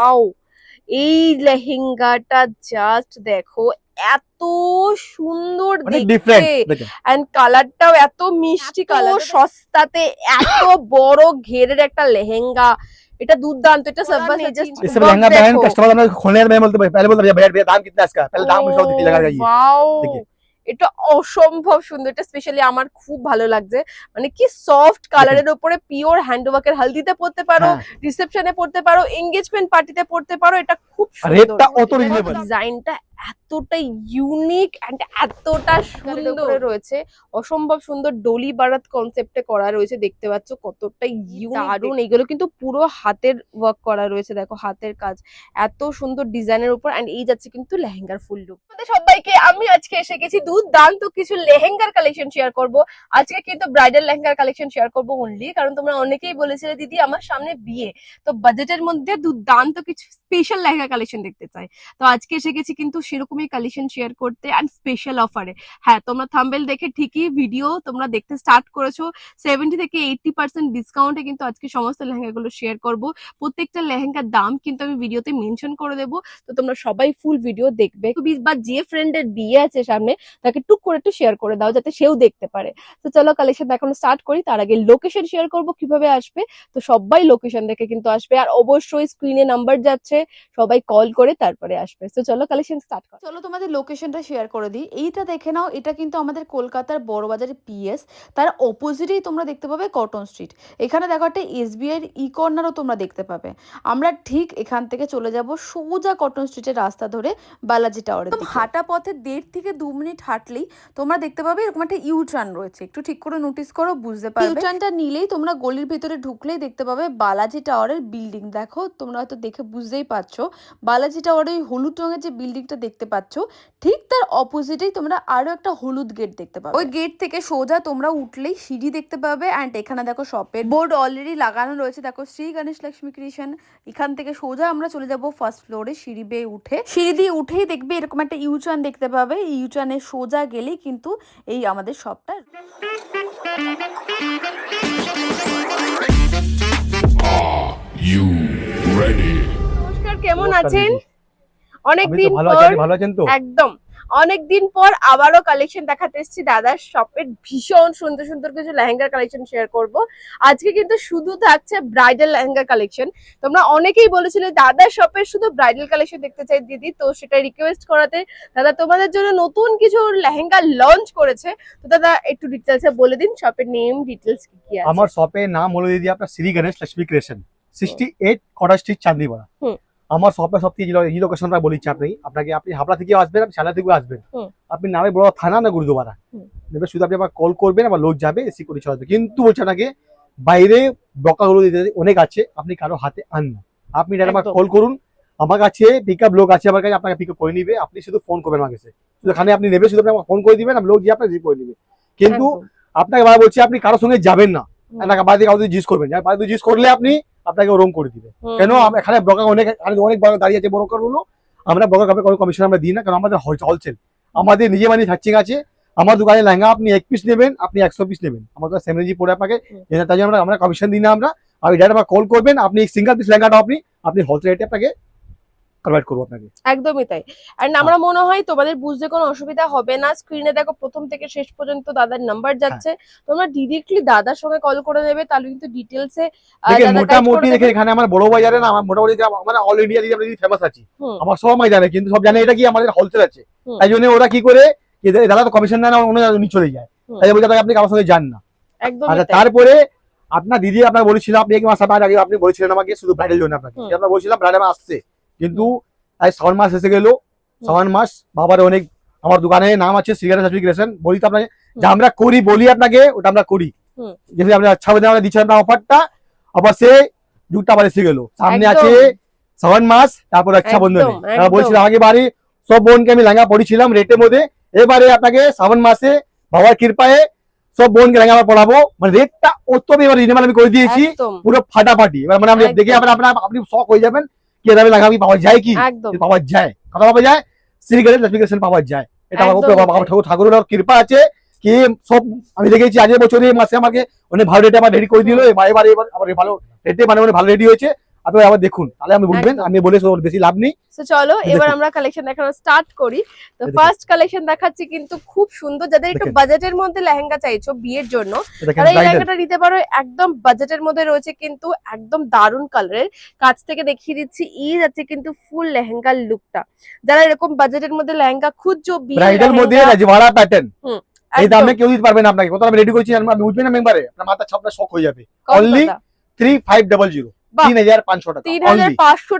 আও এই লেহেঙ্গাটা জাস্ট দেখো এত সুন্দর অনেক দেখতে ডিফারেন্ট দেখেন এন্ড কালারটাও এত মিষ্টি কালার সস্তাতে এত বড় ঘেরের একটা লেহেঙ্গা এটা দুর্দান্ত এটা সব্বা জাস্ট इससे लहंगा पहन कस्टमर हमें खोलने में बोलते पहले बोलते भैया भैया दाम कितना है इसका पहले दाम पूछो दिखी लगा जाइए ওয়াও দেখি। এটা অসম্ভব সুন্দর এটা স্পেশালি আমার খুব ভালো লাগছে মানে কি সফট কালারের উপরে পিওর হ্যান্ড হ্যান্ডওয়ার্কের হালদিতে পড়তে পারো হ্যাঁ। রিসেপশনে পড়তে পারো এঙ্গেজমেন্ট পার্টিতে পড়তে পারো এটা খুব সুন্দর। ডিজাইনটা এতটা ইউনিক এন্ড এতটা সুন্দর। রয়েছে। অসম্ভব সুন্দর ডলি বারাত কনসেপ্টে করা রয়েছে দেখতে পাচ্ছ কতটা দারুণ। এগুলো কিন্তু পুরো হাতের ওয়ার্ক করা রয়েছে দেখো হাতের কাজ। এত সুন্দর ডিজাইনের উপর এন্ড এই যাচ্ছে কিন্তু লেহেঙ্গার ফুল লুক সবাইকে আমি আজকে এসে গেছি দুর্দান্ত কিছু লেহেঙ্গার কালেকশন শেয়ার করব। আজকে কিন্তু ব্রাইডাল লেহেঙ্গার কালেকশন শেয়ার করব অনলি কারণ তোমরা অনেকেই বলেছিলে দিদি আমার সামনে বিয়ে। তো বাজেটের মধ্যে দুর্দান্ত কিছু স্পেশাল লেহেঙ্গা কালেকশন দেখতে চাই। তো আজকে এসে গেছি কিন্তু সেরকমই কালেকশন শেয়ার করতে অ্যান্ড স্পেশাল অফারে হ্যাঁ তোমরা থাম্বেল দেখে ঠিকই ভিডিও তোমরা দেখতে স্টার্ট করেছ। সেভেন্টি থেকে এইটটি পার্সেন্ট ডিসকাউন্টে কিন্তু আজকে সমস্ত লেহেঙ্গাগুলো শেয়ার করব। প্রত্যেকটা লেহেঙ্গার দাম কিন্তু আমি ভিডিওতে মেনশন করে দেবো। তো তোমরা সবাই ফুল ভিডিও দেখবে। বা যে ফ্রেন্ডের বিয়ে আছে সামনে, তাকে টুক করে একটু শেয়ার করে দাও যাতে সেও দেখতে পারে। তো চলো কালেকশন এখন স্টার্ট করি, তার আগে লোকেশন শেয়ার করব কীভাবে আসবে। তো সবাই লোকেশন দেখে কিন্তু আসবে। আর অবশ্যই স্ক্রিনে নাম্বার যাচ্ছে, সবাই কল করে তারপরে আসবে। তো চলো কালেকশন স্টার্ট করো। চলো তোমাদের লোকেশনটা শেয়ার করে দিই। এইটা দেখে নাও এটা কিন্তু আমাদের কলকাতার বড়বাজারে পিএস তার অপোজিটেই তোমরা দেখতে পাবে কটন স্ট্রিট এখানে দেখো একটা এসবিআই ই কর্নারও তোমরা দেখতে পাবে। আমরা ঠিক এখান থেকে চলে যাব সোজা কটন স্ট্রিটের রাস্তা ধরে বালাজি টাওয়ারের দিকে। হাঁটা পথে দেড় থেকে দু মিনিট হাঁটলেই তোমরা দেখতে পাবে এরকম একটা ইউ টার্ন রয়েছে। একটু ঠিক করে নোটিস করো বুঝতে পারবে। ইউ টার্নটা নিলেই তোমরা গলির ভিতরে ঢুকলেই দেখতে পাবে বালাজি টাওয়ারের বিল্ডিং দেখো তোমরা হয়তো দেখে বুঝতেই পারছ বালাজি টাওয়ারের হলুদ রঙের যে বিল্ডিংটা দেখতে পাচ্ছ ঠিক তার অপোজিটেই তোমরা আরও একটা হলুদ গেট দেখতে পাবে ওই গেট থেকে সোজা তোমরা উঠলেই সিঁড়ি দেখতে পাবে অ্যান্ড এখানে দেখো শপের বোর্ড অলরেডি লাগানো রয়েছে দেখো শ্রী গণেশ লক্ষ্মী কৃষ্ণ এখান থেকে সোজা আমরা চলে যাব ফার্স্ট ফ্লোরে সিঁড়ি বেয়ে উঠে সিঁড়ি দিয়ে উঠেই দেখবে এরকম একটা ইউচান দেখতে পাবে ইউচানের সোজা গেলেই কিন্তু এই আমাদের শপটা You ready? নমস্কার কেমন আছেন। অনেকদিন পর ভালো আছেন তো? একদম। অনেকদিন পর আবারও কালেকশন দেখাতে এসেছি দাদার শপের ভীষণ সুন্দর সুন্দর কিছু লেহেঙ্গার কালেকশন শেয়ার করব। আজকে কিন্তু শুধু থাকছে ব্রাইডাল লেহেঙ্গা কালেকশন তোমরা অনেকেই বলেছিলে দাদার শপের শুধু ব্রাইডাল কালেকশন দেখতে চাই দিদি তো সেটা রিকোয়েস্ট করাতে। দাদা তোমাদের জন্য নতুন কিছু লেহেঙ্গা লঞ্চ করেছে। তো দাদা একটু ডিটেলসে বলে দিন শপের নেম ডিটেলস কি কি আছে? আমার শপের নাম হলো দিদি আপনার Shri Ganesh Lakshmi creation sixty eight কটা স্ট্রিট চান্দিপাড়া। হুম। আমার শপে সব থেকে এই লোকেশনটা বলেছি আপনি আপনাকে আপনি হাবড়া থেকে আসবেন আপনি সালা থেকে আসবেন। আপনি নামে বড় থানা না গুরুদুয়ারা। দেবে শুধু আপনি আবার কল করবেন আবার লোক যাবে এসি করে চলে কিন্তু বলছে আপনাকে বাইরে বকাগুলো দিতে অনেক আছে আপনি কারও হাতে আন না। আপনি আমার কল করুন আমার কাছে পিক আপ লোক আছে আমার কাছে আপনাকে পিক আপ করে নিবে আপনি শুধু ফোন করবেন আমার কাছে। শুধু এখানে আপনি নেবে শুধু আপনি ফোন করে দিবেন আমি লোক গিয়ে আপনাকে রিসিভ করে নিবে। কিন্তু আপনাকে বলছি আপনি কারোর সঙ্গে যাবেন না। এলাকা বাইরে কাউকে জিজ্ঞেস করবেন। বাড়িতে জিজ্ঞেস করলে আপনি আপনাকে ওরম করে দিবে। কেন। আম- এখানে ব্রোকার অনেক অনেক দাঁড়িয়ে আছে ব্রোকারগুলো আমরা ব্রোকার কাপে কোনো কমিশন আমরা দিই না কারণ আমাদের হলসেল আমাদের নিজে মানে থাকছে আছে আমার দোকানে লেহেঙ্গা আপনি এক পিস নেবেন আপনি একশো পিস নেবেন। আমার কাছে পরে আপনাকে তাই জন্য আমরা আমরা কমিশন দিই না আমরা। আপনি ডাইরেক্ট আমার কল করবেন আপনি সিঙ্গেল পিস লেহেঙ্গাটা আপনি আপনি হোলসেল রেটে আপনাকে কনভার্ট করব আপনাকে। একদমই তাই। আর আমরা মনে হয় তোমাদের বুঝতে কোনো অসুবিধা হবে না। স্ক্রিনে দেখো প্রথম থেকে শেষ পর্যন্ত দাদার নাম্বার যাচ্ছে। তোমরা ডিরেক্টলি দাদার সঙ্গে কল করে নেবে তাহলে কিন্তু ডিটেলসে মোটামুটি দেখে এখানে আমার বড় বাজারে না আমার মোটামুটি যে আমার অল ইন্ডিয়া দিয়ে আমরা ফেমাস আছি আমার সবাই জানে কিন্তু সব জানে এটা কি আমাদের হোলসেল আছে। তাই জন্য ওরা কি করে দাদা তো কমিশন দেয় না অন্য উনি চলে যায়। তাই বলছে আপনি কারোর সঙ্গে যান না। একদম আচ্ছা তারপরে আপনার দিদি আপনার বলেছিল আপনি এক মাস আগে আপনি বলেছিলেন আমাকে শুধু ব্রাইডাল জন্য আপনাকে। আপনার বলছিলাম ব্রাইডাল আসছে। কিন্তু আজ শ্রাবণ মাস এসে গেল। শ্রাবণ মাস বাবার অনেক আমার দোকানে নাম আছে সিগারেট সার্টিফিকেশন বলি তো আপনাকে যে আমরা করি বলি আপনাকে ওটা আমরা করি। যদি আপনি আচ্ছা আমরা দিচ্ছি আপনার অফারটা আবার সে যুগটা আবার এসে গেল। সামনে আছে শ্রাবণ মাস তারপর রক্ষাবন্ধনে তারা। বলছিলাম আগে বাড়ি সব বোনকে আমি লেহেঙ্গা পড়েছিলাম রেটের মধ্যে। এবারে আপনাকে শ্রাবণ মাসে বাবার কৃপায় সব বোনকে আবার পড়াবো। মানে রেটটা এবার রিজনেবল আমি করে দিয়েছি। পুরো ফাটাফাটি। এবার মানে আপনি দেখে আপনার আপনি শখ হয়ে যাবেন। কি লেহেঙ্গা পাওয়া যায় কি? একদম। পাওয়া যায়। কথা পাওয়া যায়? শ্রীগণেশ লক্ষ্মীকৃষ্ণ পাওয়া যায়। এটা আমার উপরে বাবা। ঠাকুর ঠাকুরের কৃপা আছে কি সব আমি দেখেছি আগের বছর মাসে আমাকে অনেক ভালো রেটে আমার রেডি করে দিল। এবার এবার এবার ভালো রেটে মানে মানে ভালো রেডি হয়েছে। আপনি আবার দেখুন। তাহলে আমি বুঝবেন আমি বলে বেশি লাভ নেই। তো চলো এবার আমরা কালেকশন দেখানো স্টার্ট করি। তো ফার্স্ট কালেকশন দেখাচ্ছি কিন্তু খুব সুন্দর। যাদের একটু। বাজেটের মধ্যে লেহেঙ্গা চাইছো বিয়ের জন্য তারা এই লেহেঙ্গাটা নিতে পারো একদম বাজেটের মধ্যে রয়েছে কিন্তু একদম দারুণ কালারের কাছ থেকে দেখিয়ে দিচ্ছি ই যাচ্ছে কিন্তু ফুল লেহেঙ্গার লুকটা যারা এরকম বাজেটের মধ্যে লেহেঙ্গা খুঁজছো বিয়ের মধ্যে রাজওয়াড়া প্যাটার্ন এই দামে কেউ দিতে পারবে না আপনাকে। কত আমি রেডি করছি আমি বুঝবেন না মেম্বারে আপনার মাথা ছাপটা শক হয়ে যাবে। কথা? থ্রি ফাইভ ডাবল জিরো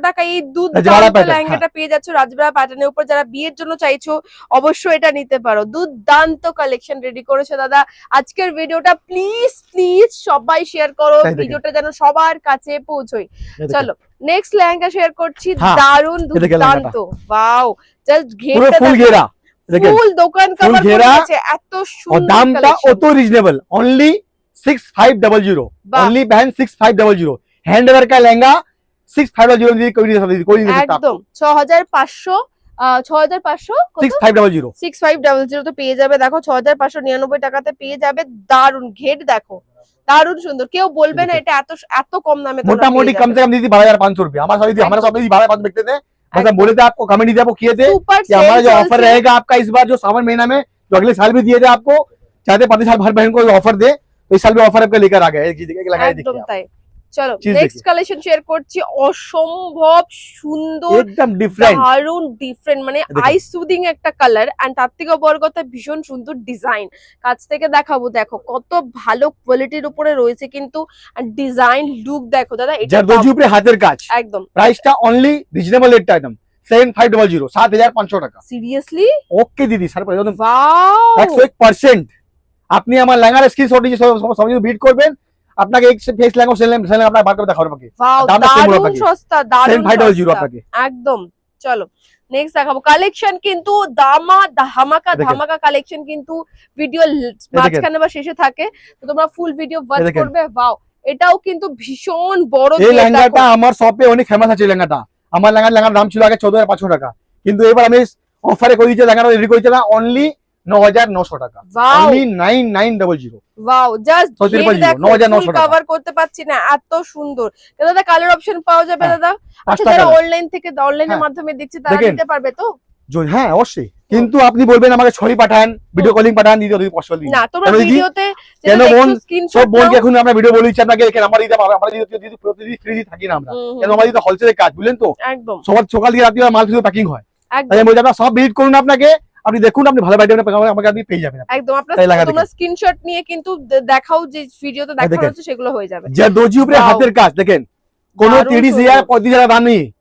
টাকা। এই দুধ লেহেঙ্গাটা পেয়ে যাচ্ছ রাজবেড়া প্যাটার্নের উপর যারা বিয়ের জন্য চাইছো অবশ্যই এটা নিতে পারো। দুর্দান্ত কালেকশন রেডি করেছে দাদা। আজকের ভিডিওটা প্লিজ প্লিজ সবাই শেয়ার করো। ভিডিওটা যেন সবার কাছে পৌঁছই চলো নেক্সট লেহেঙ্গা শেয়ার করছি। দারুণ দুর্দান্ত। বাও জাস্ট ঘেরা। ফুল দোকান কভার করেছে। এত সুন্দর দামটা অত রিজনেবল অনলি 6500 অনলি ব্যান্ড 6500 হ্যান্ডওয়ার का lehenga six five double zero দিয়ে কোই নিতে পারবে কোই নিতে একদম हज़ार पाँच सौ रुपया हमारे साथ हमारे साथ बारह थे मतलब बोले थे आपको कमेंट आपको किए थे कि हमारा जो ऑफ़र रहेगा आपका इस बार जो सावन महीना में जो अगले साल भी दिए थे आपको चाहते पाँच साल हर बहन को ऑफ़र दे तो इस साल भी ऑफ़र आपका लेकर आ गए চলো নেক্সট কালেকশন শেয়ার করছি অসম্ভব সুন্দর একদম ডিফারেন্ট দারুণ ডিফারেন্ট মানে আই সুদিং একটা কালার এন্ড তার থেকে বড় কথা ভীষণ সুন্দর ডিজাইন কাছ থেকে দেখাবো দেখো কত ভালো কোয়ালিটির উপরে রয়েছে কিন্তু ডিজাইন লুক দেখো দাদা এটা দর্জি উপরে হাতের কাজ একদম প্রাইসটা অনলি রিজনেবল রেটটা একদম সেভেন ফাইভ ডবল জিরো সাত হাজার পাঁচশো টাকা সিরিয়াসলি ওকে দিদি স্যার একশো এক পার্সেন্ট আপনি আমার ল্যাঙ্গার স্ক্রিনশট দিয়ে সব ভিড় করবেন আপনাকে এক ফেস লেহেঙ্গা সেল বার করে দেখাবো আপনাকে। দামটা দারুণ আপনাকে। সস্তা ফাইভ জিরো আপনাকে। একদম। চলো নেক্সট দেখাবো। কালেকশন কিন্তু দামা ধামাকা ধামাকা কালেকশন কিন্তু ভিডিও মাঝখানে বা শেষে থাকে। তো তোমরা ফুল ভিডিও ওয়াচ করবে। ওয়াও এটাও কিন্তু ভীষণ বড় এই লেহেঙ্গাটা আমার শপে অনেক ফেমাস আছে লেহেঙ্গাটা। আমার লেহেঙ্গার লেহেঙ্গার দাম ছিল আগে চোদ্দ হাজার পাঁচশো টাকা। কিন্তু এবার আমি অফারে করে দিচ্ছি লেহেঙ্গাটা রেডি করেছি না অনলি ন হাজার নশো টাকা। Only nine nine double zero. Wow just সত্যি ঘের বলছি, দেখো 9900 ফুল টাকা। কভার করতে পারছি না এত সুন্দর। তো দাদা কালার অপশন পাওয়া যাবে হ্যাঁ, দাদা? আচ্ছা যারা অনলাইন থেকে অনলাইনের হ্যাঁ। মাধ্যমে দেখছে তারা নিতে পারবে তো? হ্যাঁ অবশ্যই। কিন্তু আপনি বলবেন আমাকে ছবি পাঠান ভিডিও কলিং পাঠান দিদি দিদি পসিবল না তোমরা ভিডিওতে কেন বোন? সব বোনকে এখন আমরা ভিডিও বলেছি আপনাকে এখানে আমার দিদি আমরা দিদি দিদি প্রতিদিন ফ্রি থাকি না আমরা। কেন আমার দিদি হোলসেলের কাজ বুঝলেন তো? একদম। সকাল রাত্রি মাল শুধু প্যাকিং হয়। আমি বলছি আপনারা সব ভিজিট করুন আপনাকে। আপনি দেখুন আপনি ভালো বাইরে আমাকে আপনি পেয়ে যাবেন। একদম আপনার তোমরা স্ক্রিনশট নিয়ে কিন্তু দেখাও যে ভিডিওতে দেখানো হচ্ছে সেগুলো হয়ে যাবে। যে দর্জি উপরে হাতের কাজ দেখেন। কোন দারুণ তিরিশ সুন্দর। হাজার পঁয়ত্রিশ হাজার দাম নেই।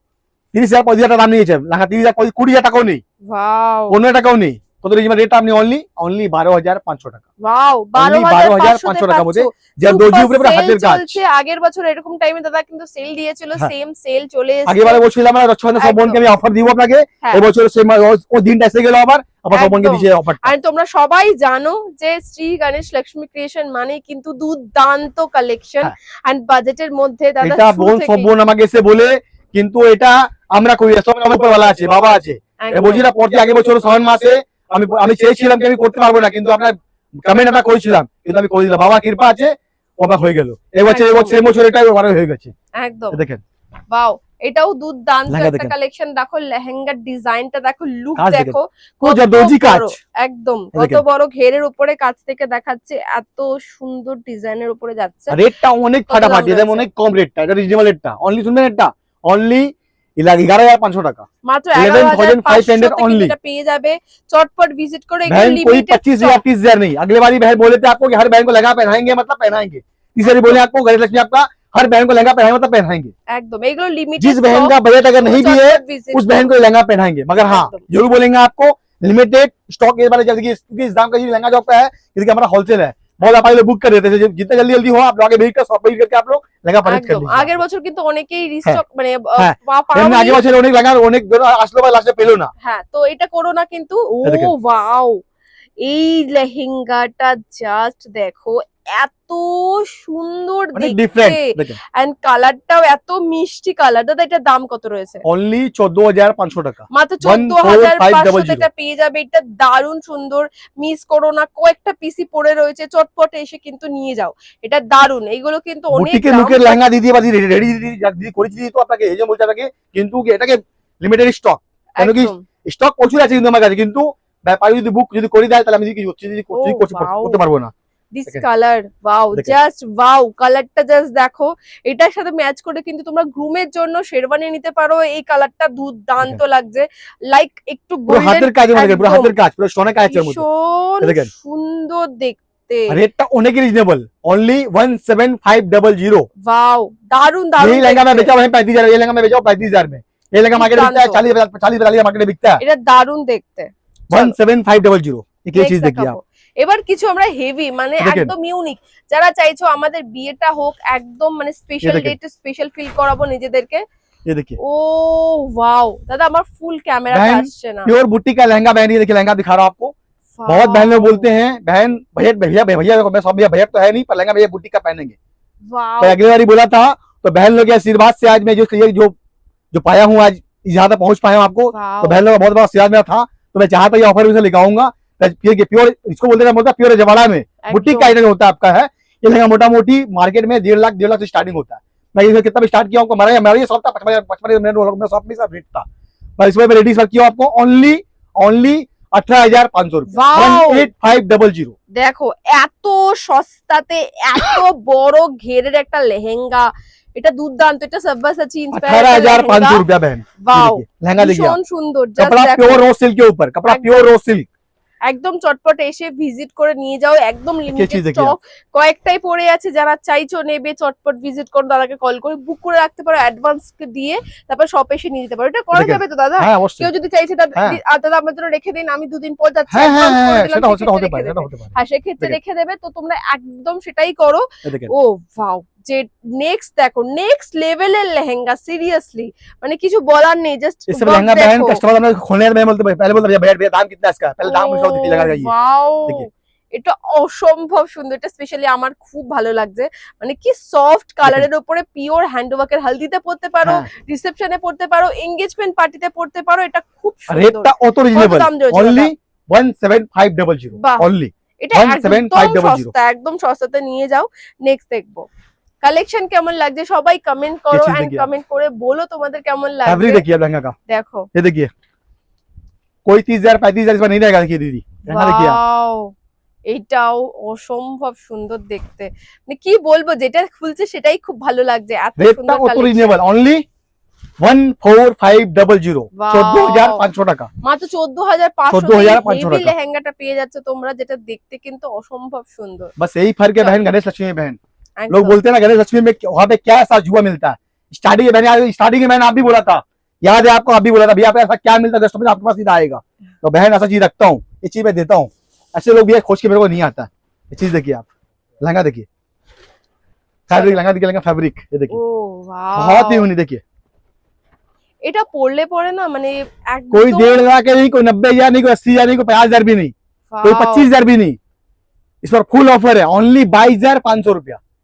তিরিশ হাজার পঁয়ত্রিশ হাজার দাম নিয়েছে। লেখা তিরিশ হাজার পঁয়ত্রিশ- কুড়ি হাজার টাকাও নেই। ওয়াও পনেরো টাকাও নেই। কত রেঞ্জ রেট আপনি অনলি অনলি বারো হাজার পাঁচশো টাকা। ওয়াও Only 12500 টাকার মধ্যে যে দর্জি উপরে পুরো হাতের কাজ। আগের বছর এরকম টাইমে দাদা কিন্তু সেল দিয়েছিল। সেম সেল চলে আগেবারে বলছিলাম আমরা ছয় সব বোনকে আমি অফার দিব আপনাকে। এবছর সেম ও দিনটা এসে গেল আবার। আবার সব বোনকে একদম। অফার আর তোমরা সবাই জানো যে শ্রী গণেশ লক্ষ্মী ক্রিয়েশন মানে কিন্তু দুর্দান্ত কালেকশন। এন্ড বাজেটের মধ্যে দাদা এটা বোন সব বোন আমাকে এসে বলে কিন্তু এটা আমরা করি না, সব আমার উপরওয়ালা আছে বাবা আছে। বলছি না পরতে আগে বছর শ্রাবণ মাসে আমি আমি চেয়েছিলাম যে আমি করতে পারব না কিন্তু আপনার কমেন্ট আমরা করেছিলাম কিন্তু আমি করে দিলাম বাবা কৃপা আছে ওটা হয়ে গেল। এবছর। এবছর বছর এটা হয়ে গেছে। একদম। দেখেন। বাও এটাও দুর্দান্ত একটা কালেকশন দেখো লেহেঙ্গার ডিজাইনটা দেখো লুক দেখো একদম। কত বড় ঘেরের উপরে কাছ থেকে দেখাচ্ছে এত সুন্দর ডিজাইনের উপরে যাচ্ছে। রেটটা অনেক ফাটাফাটি? অনেক কম রেটটা এটা রিজনেবল রেটটা অনলি শুনবেন এটা অনলি এগারো হাজার পাঁচশো টাকা মাত্র 11,500 এগারো হাজার পাঁচশো only। এটা পেয়ে যাবে চটপট ভিজিট করে बहन कोई লিমিটেড पच्चीस हजार तीस हजार नहीं अगले बारी बहन बोले थे आपको कि हर बहन को लहंगा पहनाएंगे मतलब पहनाएंगे तीसरी बारी बोले आपको गणेश लक्ष्मी आपका हर बहन को लहंगा पहनाएंगे मतलब पहनाएंगे একদম এগুলো লিমিটেড जिस बहन का बजट अगर नहीं भी है उस बहन को लहंगा पहनाएंगे मगर हाँ एकदम। जरूर बोलेंगे आपको लिमिटेड स्टॉक इस बार जल्दी क्योंकि इस दाम का ये लहंगा जो आपका है क्योंकि हमारा होलसेल है बहुत आप लोग बुक कर देते थे जितना जल्दी जल्दी हो आप लोग आगे भेज कर शॉप भेज करके आप लोग लहंगा परचेज कर একদম लीजिए আগের বছর কিন্তু অনেকেই রিস্টক মানে আহ, হ্যাঁ। পা- এমনি পাওনি। আগে বছর অনেক লহঙ্গা অনেক ধরো আসলো বা লাস্টে পেলো না হ্যাঁ তো এটা করো না কিন্তু ও এই দেখেন। ওয়াও এই লেহেঙ্গাটা জাস্ট দেখো এত সুন্দর দেখতে ডিফারেন্ট এন্ড কালারটাও এত মিষ্টি কালার দাদা এটার দাম কত রয়েছে? অনলি চোদ্দ হাজার পাঁচশো টাকা। মাত্র One চোদ্দ হাজার পাঁচশো এটা পেয়ে যাবে। এটা দারুণ সুন্দর। মিস করো না কয়েকটা পিসি পড়ে রয়েছে। চটপটে এসে কিন্তু নিয়ে যাও। এটা দারুণ। এইগুলো কিন্তু অনেক। লুকের লেহেঙ্গা দিদি বা দিদি রেডি দিদি দিদি করেছি দিদি তো আপনাকে এই যে বলছে আপনাকে কিন্তু এটাকে লিমিটেড স্টক কেন কি স্টক প্রচুর আছে কিন্তু আমার কাছে কিন্তু ব্যাপারী যদি বুক যদি করে দেয় তাহলে আমি যদি কিছু. করতে পারব না। দিস দেখেন। কালার ওয়াও দেখেন। জাস্ট ওয়াও কালারটা জাস্ট দেখো এটার সাথে ম্যাচ করে কিন্তু তোমরা গ্রুমের জন্য শেরওয়ানি নিতে পারো এই কালারটা দুর্দান্ত লাগছে লাইক একটু পুরো গোল্ডেন হাতের কাজ মনে পুরো একদম। হাতের কাজ পুরো সোনা কাজ আছে এর মধ্যে ভীষণ এই দেখেন। সুন্দর দেখতে रेट অনেক reasonable only one seven five double zero wow দারুণ দারুণ यही लहंगा मैं দেখতে। बेचा वहीं पैंतीस हजार ये लहंगा मैं बेचा पैंतीस हजार में ये लहंगा मार्केट में बिकता है चालीस चालीस बयालीस मार्केट में बिकता है এটা দারুণ দেখতে one seven five double zero एक ये Next चीज देखिए দেখাবো। आप এবার কিছু আমরা হেভি মানে দেখেন। একদম ইউনিক যারা চাইছো আমাদের বিয়েটা হোক একদম মানে স্পেশাল দেখেন। ডেটে স্পেশাল ফিল করাবো নিজেদেরকে ये देखिए ও ওয়াও দাদা আমার ফুল ক্যামেরা बहन, আসছে না प्योर बुट्टी का लहंगा बहन ये देखिए लहंगा दिखा रहा हूँ आपको बहुत बहन लोग Wow, बोलते हैं बहन भैया भैया भैया मैं सब भैया भैया तो है नहीं पर लहंगा भैया बुट्टी का पहनेंगे wow, तो अगली बार बोला था तो बहन लोग के आशीर्वाद से आज मैं जो ये जो जो पाया हूँ आज यहाँ तक पहुंच पाया हूँ आपको wow. तो बहन लोग का बहुत बड़ा आशीर्वाद मेरा था तो मैं चाहता ये ऑफर उसे लेकर आऊंगा प्योर इसको बोलते हैं बोलता प्योर जवाड़ा में बुट्टी একদম। का आइटम होता है आपका है ये लहंगा मोटा मोटी मार्केट में डेढ़ लाख डेढ़ लाख से स्टार्टिंग होता है मैं इसमें कितना भी स्टार्ट किया आपको मेरा मेरा ये शॉप था पचपन पचपन मेरा शॉप में सब रेट था पर इसमें मैं रेडी किया आपको ओनली ओनली अठारह हजार पाँच सौ रुपया Wow! One eight five double zero দেখো এত সস্তাতে এত বড় ঘেরের একটা লেহেঙ্গা এটা দুর্দান্ত এটা সব্বাসাচি अठारह हजार पाँच सौ रुपया बहन ये वाओ देखिए, लहंगा देखिए आप। ভীষণ সুন্দর just कपड़ा দেখো। प्योर रोज सिल्क के ऊपर कपड़ा एकदम। একদম চটপট এসে ভিজিট করে নিয়ে যাও একদম লিমিটেড কয়েকটাই পড়ে আছে যারা চাইছো নেবে চটপট ভিজিট করো দাদাকে কল করে বুক করে রাখতে পারো অ্যাডভান্স দিয়ে তারপর শপ এসে নিয়ে যেতে পারো। এটা করা যাবে তো দাদা? কেউ যদি চাইছে দাদা আমার জন্য রেখে দিন আমি দুদিন পর যাচ্ছি হ্যাঁ সেক্ষেত্রে হ্যাঁ, রেখে দেবে তো তোমরা একদম সেটাই করো। ও ভাও যে নেক্সট দেখো নেক্সট লেভেলের লেহেঙ্গা সিরিয়াসলি মানে কিছু বলার নেই জাস্ট इस লেহেঙ্গা बहन कस्टमर আমরা খোলনের ভাই বলতে ভাই পহলে বলতে ভাই भैया দাম कितना इसका पहले দাম বুঝাও দিতে লাগা যাই দেখি। এটা অসম্ভব সুন্দর এটা স্পেশালি আমার খুব ভালো লাগছে। মানে কি সফট কালারের উপরে পিওর হ্যান্ড ওয়ার্কের হলদিতে পড়তে পারো রিসেপশনে পড়তে পারো এনগেজমেন্ট পার্টিতে পড়তে পারো এটা খুব সুন্দর। রেটটা অত রিজনেবল অনলি 17500 অনলি এটা একদম সস্তাতে নিয়ে যাও নেক্সট দেখব। কালেকশন কেমন লাগছে? সবাই কমেন্ট করো এন্ড কমেন্ট করে বলো তোমাদের কেমন লাগছে। फैब्रिक देखिए आप लहंगा का देखो ये देखिए कोई 30000 35000 इसमें नहीं रहेगा देखिए दीदी लहंगा देखिए वाओ এইটাও অসম্ভব সুন্দর দেখতে। মানে কি বলব যেটা খুলছে সেটাই খুব ভালো লাগছে। এত সুন্দর কালেকশন অনলি 14500 14500 টাকা। মাত্র 14500 টাকা। লেহেঙ্গাটা পেয়ে যাচ্ছে তোমরা যেটা দেখতে কিন্তু অসম্ভব সুন্দর। বাস এই ফারকে বহন গণেশ লক্ষ্মী বহন। लोग बोलते हैं ना गणेश लक्ष्मी में वहाँ पे क्या ऐसा जुआ मिलता है स्टार्टिंग में मैंने स्टार्टिंग में मैंने आप भी बोला था याद है आपको अभी बोला था भैया पे ऐसा क्या मिलता है कस्टमर आपके पास सीधा आएगा तो बहन ऐसा चीज रखता हूँ ये चीज मैं देता हूँ ऐसे लोग भैया खोज के मेरे को नहीं आता ये चीज देखिए आप लहंगा देखिए फैब्रिक लहंगा देखिए लहंगा फैब्रिक ये देखिए ও बहुत ही wow! यूनिक देखिए এটা পরলে পরে না মানে कोई একদম डेढ़ लाख नहीं कोई नब्बे हजार नहीं कोई अस्सी हजार नहीं कोई पचास हजार भी नहीं कोई wow! पच्चीस हजार भी नहीं इस पर फुल ऑफर है ओनली बाईस हजार पाँच सौ रुपया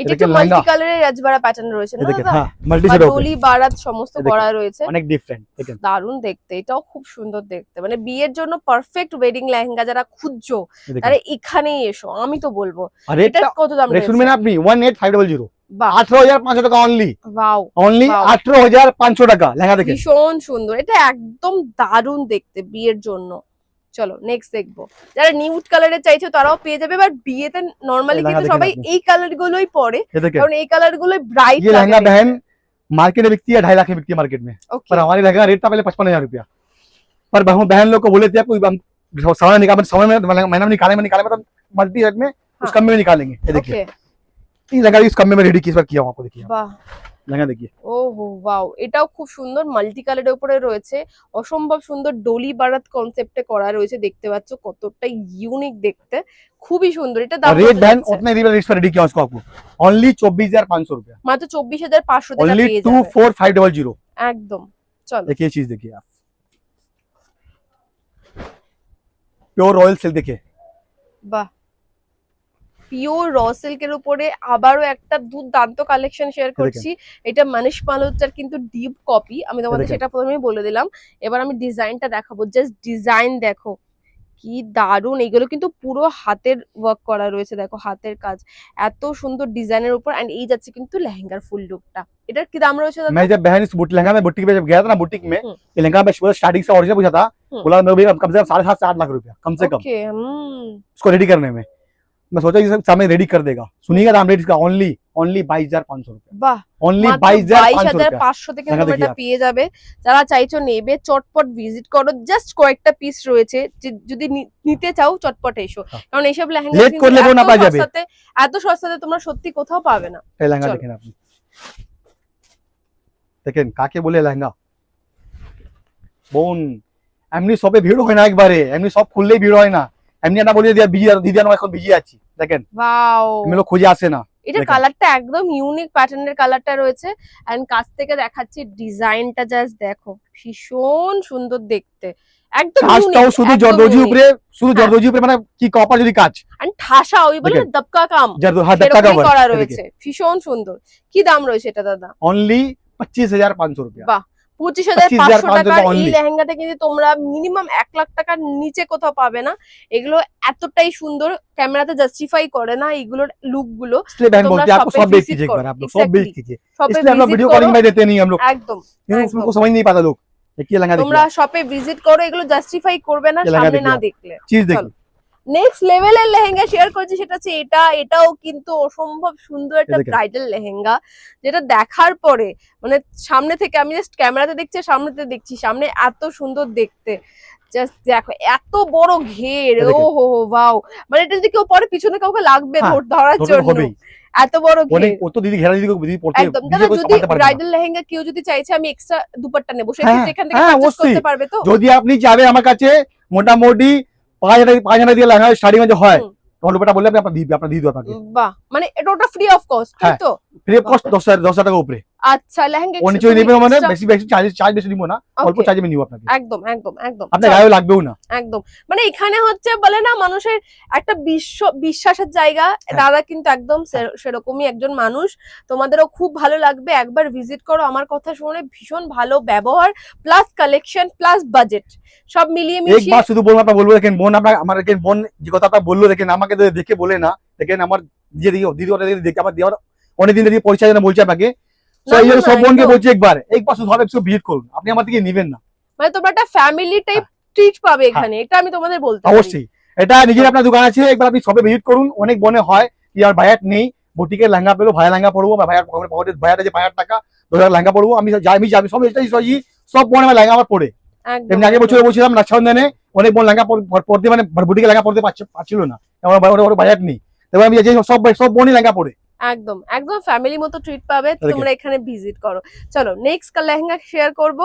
এটা একটু মাল্টি কালারের রাজবাড়া প্যাটার্ন রয়েছে না হ্যাঁ মাল্টি ডলি বারাত সমস্ত করা রয়েছে। অনেক ডিফারেন্ট দেখেন। দারুণ দেখতে এটাও খুব সুন্দর দেখতে। মানে বিয়ের জন্য পারফেক্ট ওয়েডিং লেহেঙ্গা যারা খুঁজছো তারা এখানেই এসো আমি তো বলব। এটা কত দাম রে শুনবেন আপনি 18500 18500 টাকা অনলি ওয়াও অনলি 18500 টাকা লেখা দেখেন। ভীষণ সুন্দর এটা একদম দারুণ দেখতে বিয়ের জন্য। চলো নেক্সট দেখবো যারা নিউড কালারের চাইছো তারাও পেয়ে যাবে বাট বিয়েতে নর্মালি এই লেহেঙ্গা কিন্তু দেখেন সবাই আপনি। এই কালার গুলোই পরে ये देखिए কারণ এই কালার গুলোই ব্রাইট ये लहंगा बहन मार्केट में बिकती है ढाई लाख में बिकती है मार्केट में ওকে पर हमारी लहंगा रेट था पहले पचपन हजार रुपया पर हम बहन लोग को बोले थे आपको हम समय निकाल समय में महीना में निकाले में निकाले में तो मल्टी रेट में उस हाँ। कम में निकालेंगे ये देखिए ওকে ये लहंगा इस कम में रेडी किस बार किया हूँ आपको देखिए आप। বাহ लहंगा देखिए ও হো ওয়াও এটাও খুব সুন্দর মাল্টি কালারের উপরে রয়েছে অসম্ভব সুন্দর ডলি বারাত কনসেপ্টে করা রয়েছে দেখতে পাচ্ছ কতটা ইউনিক দেখতে খুবই সুন্দর এটা দাম और रेट কত बहन যাচ্ছে? उतने रेट पर रेडी किया हूँ उसको आपको ओनली चौबीस हजार पाँच सौ रुपया মাত্র চব্বিশ হাজার পাঁচশো টাকা ओनली পেয়ে टू যাবে फोर फाइव डबल जीरो একদম চলো देखिए ये चीज देखिए आप प्योर रॉयल सिल्क देखिए বাহ পিওর র সিল্কের উপরে আবারও একটা দুর্দান্ত কালেকশন শেয়ার দেখেন। করছি এটা মানিশ মালহোত্রার কিন্তু ডিপ কপি আমি তোমাদের দেখেন। সেটা প্রথমেই বলে দিলাম এবার আমি ডিজাইনটা দেখাবো জাস্ট ডিজাইন দেখো কি দারুণ এগুলো কিন্তু পুরো হাতের ওয়ার্ক করা রয়েছে দেখো হাতের কাজ এত সুন্দর ডিজাইনের উপর এন্ড এই যাচ্ছে কিন্তু লেহেঙ্গার ফুল লুকটা এটার কি দাম রয়েছে দাদা मैं जब बहन इस बुट लहंगा में बुटीक पे जब गया था ना बुटीक में हम्म। ये लहंगा मैं स्टार्टिंग से ऑर्डर पूछा था हम्म। बोला मैं भैया कम से कम साढ़े सात से आठ लाख रुपया कम से कम ওকে হুম उसको रेडी करने में मैं सोचा ये सब सामने रेडी कर देगा सुनिएगा दाम रेट इसका ओनली ओनली बाईस हजार पाँच सौ रुपया বাহ ओनली মাত্র बाईस हजार বাইশ पाँच सौ হাজার रुपया পাঁচশো থেকে দেখা তোমরা দেখি এটা আপ। পেয়ে যাবে যারা চাইছো নেবে চটপট ভিজিট করো জাস্ট কয়েকটা পিস রয়েছে যে- যদি নি- নিতে চাও চটপট এসো হ্যাঁ। কারণ এইসব লেহেঙ্গা Late কিন্তু করলে কেউ না এত পাওয়া যাবে। সস্তাতে এত সস্তাতে তোমরা সত্যি কোথাও পাবে না ये लहंगा चलो। देखें आपने দেখেন কাকে বলে লেহেঙ্গা বোন এমনি সবে ভিড় হয় না একবারে এমনি সব খুললেই ভিড় হয় না এমনি না বলি বিজি দিদি এখন বিজি আছি দেখেন। ওয়াও এগুলো খুঁজে আসে না এটা কালারটা একদম ইউনিক প্যাটার্নের কালারটা রয়েছে। এন্ড কাছ থেকে দেখাচ্ছি ডিজাইনটা জাস্ট দেখো ভীষণ সুন্দর দেখতে। একদম ঠাসটাও শুধু জর্দোজি উপরে শুধু হ্যাঁ। জর্দোজি উপরে মানে কি কপার যদি কাজ? এন্ড ঠাসা ওই বলে দবকা কাম। জর্দো হ্যাঁ দবকা কাম করা রয়েছে। ভীষণ সুন্দর। কি দাম রয়েছে এটা দাদা? অনলি 25500 রুপিয়া। বাহ পঁচিশ হাজার পাঁচশো টাকার এই লেহেঙ্গাটা কিন্তু তোমরা মিনিমাম এক লাখ টাকার নিচে কোথাও পাবে না। এগুলো এতটাই সুন্দর ক্যামেরাতে জাস্টিফাই করে না এগুলোর লুক। গুলো তোমরা শপে ভিজিট করো এগুলো জাস্টিফাই করবে না সামনে না দেখলে। চিজ দেখো। নেক্সট লেভেলের লেহেঙ্গা শেয়ার করছি সেটা হচ্ছে এটা এটাও কিন্তু অসম্ভব সুন্দর একটা ব্রাইডাল লেহেঙ্গা যেটা দেখার পরে মানে সামনে থেকে আমি জাস্ট ক্যামেরাতে দেখছি সামনেতে দেখছি সামনে এত সুন্দর দেখতে। জাস্ট দেখো এত বড় ঘের ও হো হো বাও মানে এটা যদি কেউ পরে পিছনে কাউকে লাগবে ধরার জন্য। এত বড় ঘের। যদি ব্রাইডাল লেহেঙ্গা কেউ যদি চাইছে আমি এক্সট্রা দুপাট্টা নেব। সেক্ষেত্রে এখান থেকে পারবে তো? যদি আপনি যাবে আমার কাছে মোটামুটি পাঁচ হাজার পাঁচ হাজার দিয়ে স্টার্টিং যে হয়। তখন বললে আপনি আপনার দিয়ে দিদি আপনাকে বাহ মানে এটা ওটা ফ্রি অফ কস্ট তাই হ্যাঁ। তো ফ্রি অফ কস্ট দশ হাজার দশ হাজার টাকা উপরে আচ্ছা মানে মানে না একদম একদম একদম। লাগবেও না। একদম। মানে এখানে হচ্ছে বলে না মানুষের একটা বিশ্ব বিশ্বাসের জায়গা। হ্যাঁ। কিন্তু একদম হ্যাঁ। সেরকমই একজন মানুষ। তোমাদেরও খুব ভালো লাগবে। একবার ভিজিট করো আমার কথা শুনে। ভীষণ ভালো ব্যবহার প্লাস কালেকশন প্লাস বাজেট সব মিলিয়ে মিশিয়ে শুধু বলব আপনারা বলব দেখেন বোন আপনারা আমার বোন যে কথাটা বলল দেখেন আমাকে দেখে বলে না দেখেন আমার দিদি দিদি দেখে আমার দেওয়ার অনেকদিন দিদি পয়সা যেন বলছে আপনাকে এই সব বোনকে বলছি একবার একবার শুধু হবে একটু ভিজিট করুন আপনি আমার থেকে নিবেন না। মানে তোমরা একটা ফ্যামিলি টাইপ ট্রিট পাবে এখানে এটা আমি তোমাদের বলতে হ্যাঁ। অবশ্যই। এটা নিজের আপনার দোকান আছে একবার আপনি সবে ভিজিট করুন অনেক বনে হয় কি আর নেই বুটিকে লেহেঙ্গা পেল ভাইয়া লেহেঙ্গা পড়ব বা ভাইয়ার পকেটে ভাইয়াটা যে পাঁচ টাকা দশ হাজার পড়ব আমি যাই আমি যাবি সব এটাই সজি সব বোন আমার লেহেঙ্গা আমার পড়ে এমনি আগে। বছর বলছিলাম রক্ষাবন্ধনে অনেক বোন পর- পড়তে মানে বুটিকে লেহেঙ্গা পড়তে পারছে পারছিল না। আমার ওর- নেই। এবার আমি যে সব সব বোনই লেহেঙ্গা পড়ে একদম একদম ফ্যামিলি মতো ট্রিট পাবে দেখেন। তোমরা এখানে ভিজিট করো চলো নেক্সট লেহেঙ্গা শেয়ার করব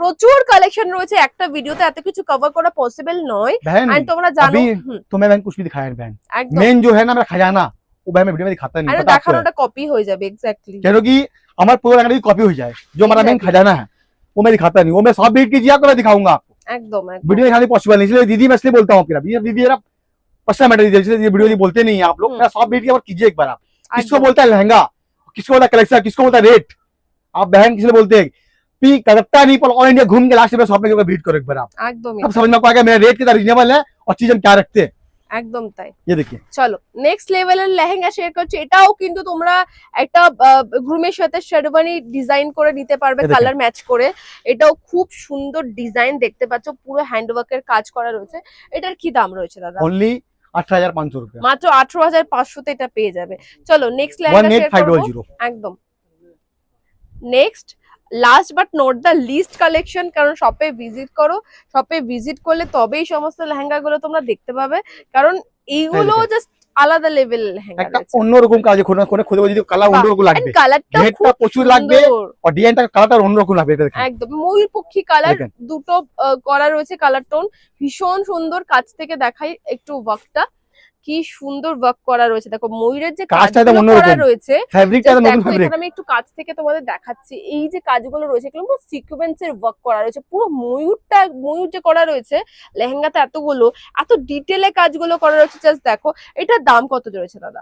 প্রচুর কালেকশন রয়েছে একটা ভিডিওতে এত কিছু কভার করা পসিবল নয় बहन আর তোমরা জানো अभी- হুম, तो मैं बहन कुछ भी दिखाया है बहन একদম मेन जो है ना मेरा खजाना वो बहन मैं वीडियो में दिखाता नहीं আরে पता आपको है। দেখানোটা কপি হয়ে যাবে এক্স্যাক্টলি क्योंकि हमारे पूरा लहंगा की कॉपी हो जाए जो हमारा मेन Exactly. खजाना है वो मैं दिखाता नहीं वो मैं सब बीट कीजिए तो मैं दिखाऊंगा आपको একদম একদম वीडियो दिखाने पॉसिबल नहीं इसलिए दीदी मैं इसलिए बोलता हूँ फिर अभी ये दीदी मेरा पर्सनल मैटर दीजिए इसलिए ये वीडियो बोलते नहीं है आप लोग हम्म। मेरा सब बीट की कीजिए एक बार आप किसको बोलता है लहंगा? किसको बोलता है कलेक्शन? किसको बोलता है रेट? आप बहन किसने बोलते हैं पी कलकत्ता नहीं पर ऑल इंडिया घूम के लास्ट में करो एक बार आप। अब समझ में पाएगा मेरा रेट कितना रीजनेबल है और चीज हम क्या रखते हैं? একদম তাই এই দেখুন চলো নেক্সট লেভেলের লেহেঙ্গা শেয়ার করছি এটাও কিন্তু তোমরা একটা গ্রুমের সাথে শেরওয়ানি ডিজাইন করে নিতে পারবে কালার ম্যাচ করে। এটাও খুব সুন্দর ডিজাইন দেখতে পাচ্ছ পুরো হ্যান্ডওয়ার্কের কাজ করা রয়েছে। এটার কি দাম রয়েছে দাদা? অনলি 18500 টাকা মাত্র 18500 তে এটা পেয়ে যাবে। চলো নেক্সট লেহেঙ্গা শেয়ার করব। একদম। Next last but not the least collection কারণ শপে ভিজিট করো। শপে ভিজিট করলে তবেই সমস্ত লেহেঙ্গাগুলো তোমরা দেখতে পাবে। কারণ এইগুলো জাস্ট আলাদা লেভেল একটা অন্যরকম কাজ করে কোনে খুদে যদি কালার অন্যরকম লাগবে। কালারটা প্রচুর লাগবে আর ডিজাইনটা কালারটা অন্যরকম লাগবে এটা একদম ময়ূরপক্ষী কালার দুটো করা রয়েছে কালার টোন ভীষণ সুন্দর কাছ থেকে দেখাই একটু ওয়ার্কটা কি সুন্দর ওয়ার্ক করা রয়েছে। দেখো ময়ূরের যে কাজটা করা রয়েছে ফ্যাব্রিকটা নতুন দেখো ফ্যাব্রিক আমি একটু কাজ থেকে তোমাদের দেখাচ্ছি। এই যে কাজগুলো রয়েছে এগুলো পুরো সিকোয়েন্সের ওয়ার্ক করা রয়েছে। পুরো ময়ূরটা ময়ূর যে করা রয়েছে লেহেঙ্গাতে এতগুলো এত ডিটেলে কাজগুলো করা রয়েছে জাস্ট দেখো এটার দাম কত রয়েছে দাদা?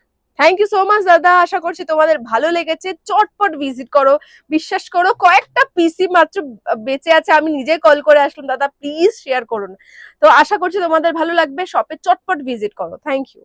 থ্যাংক ইউ সো মাচ দাদা। আশা করছি তোমাদের ভালো লেগেছে। চটপট ভিজিট করো। বিশ্বাস করো, কয়েকটা পিসি মাত্র বেঁচে আছে। আমি নিজে কল করে আসলাম। দাদা প্লিজ শেয়ার করুন। তো আশা করছি তোমাদের ভালো লাগবে। শপে চটপট ভিজিট করো। Thank you